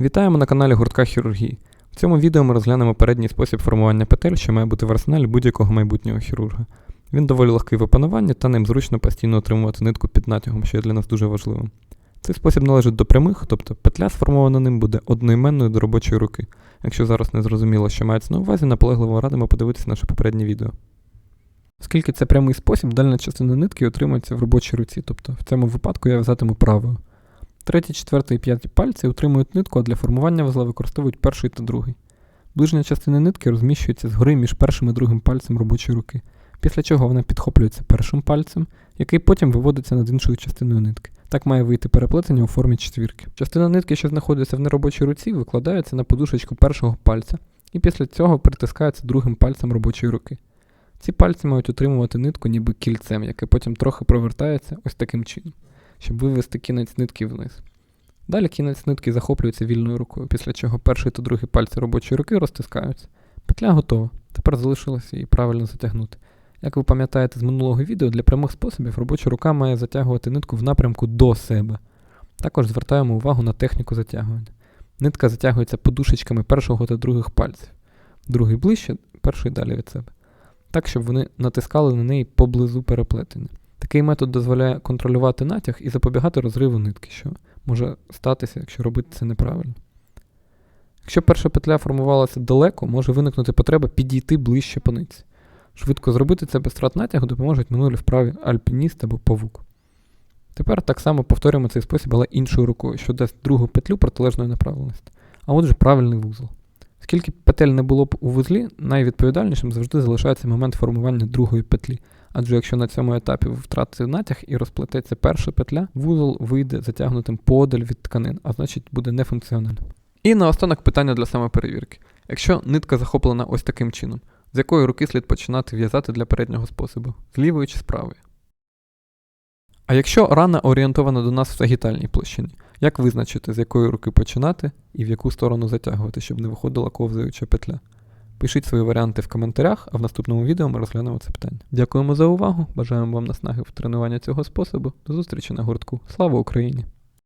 Вітаємо на каналі Гуртка Хірургії. В цьому відео ми розглянемо передній спосіб формування петель, що має бути в арсеналі будь-якого майбутнього хірурга. Він доволі легкий в опануванні та ним зручно постійно отримувати нитку під натягом, що є для нас дуже важливим. Цей спосіб належить до прямих, тобто петля сформована ним буде одноіменною до робочої руки. Якщо зараз не зрозуміло, що мається на увазі, наполегливо радимо подивитися наше попереднє відео. Оскільки це прямий спосіб, дальня частина нитки отримується в робочій руці, тобто в цьому випадку я взятиму правою. Третій, четвертий і п'ятий пальці утримують нитку, а для формування вузла використовують перший та другий. Ближня частина нитки розміщується згори між першим і другим пальцем робочої руки, після чого вона підхоплюється першим пальцем, який потім виводиться над іншою частиною нитки. Так має вийти переплетення у формі четвірки. Частина нитки, що знаходиться в неробочій руці, викладається на подушечку першого пальця, і після цього притискається другим пальцем робочої руки. Ці пальці мають утримувати нитку ніби кільцем, яке потім трохи провертається ось таким чином щоб вивести кінець нитки вниз. Далі кінець нитки захоплюється вільною рукою, після чого перший та другий пальці робочої руки розтискаються. Петля готова. Тепер залишилося її правильно затягнути. Як ви пам'ятаєте з минулого відео, для прямих способів робоча рука має затягувати нитку в напрямку до себе. Також звертаємо увагу на техніку затягування. Нитка затягується подушечками першого та других пальців, другий ближче, перший далі від себе. Так, щоб вони натискали на неї поблизу переплетення. Такий метод дозволяє контролювати натяг і запобігати розриву нитки, що може статися, якщо робити це неправильно. Якщо перша петля формувалася далеко, може виникнути потреба підійти ближче по нитці. Швидко зробити це без втрат натягу допоможуть минулі вправі альпініст або павук. Тепер так само повторюємо цей спосіб, але іншою рукою, що дасть другу петлю протилежної направленості. А отже, правильний вузол. Скільки петель не було б у вузлі, найвідповідальнішим завжди залишається момент формування другої петлі. Адже якщо на цьому етапі ви втратите натяг і розплететься перша петля, вузол вийде затягнутим подаль від тканин, а значить буде нефункціональним. І наостанок питання для самоперевірки. Якщо нитка захоплена ось таким чином, з якої руки слід починати в'язати для переднього способу? З лівої чи з правої? А якщо рана орієнтована до нас в сагітальній площині, як визначити, з якої руки починати і в яку сторону затягувати, щоб не виходила ковзаюча петля? Пишіть свої варіанти в коментарях, а в наступному відео ми розглянемо це питання. Дякуємо за увагу. Бажаємо вам наснаги в тренуванні цього способу. До зустрічі на гуртку. Слава Україні!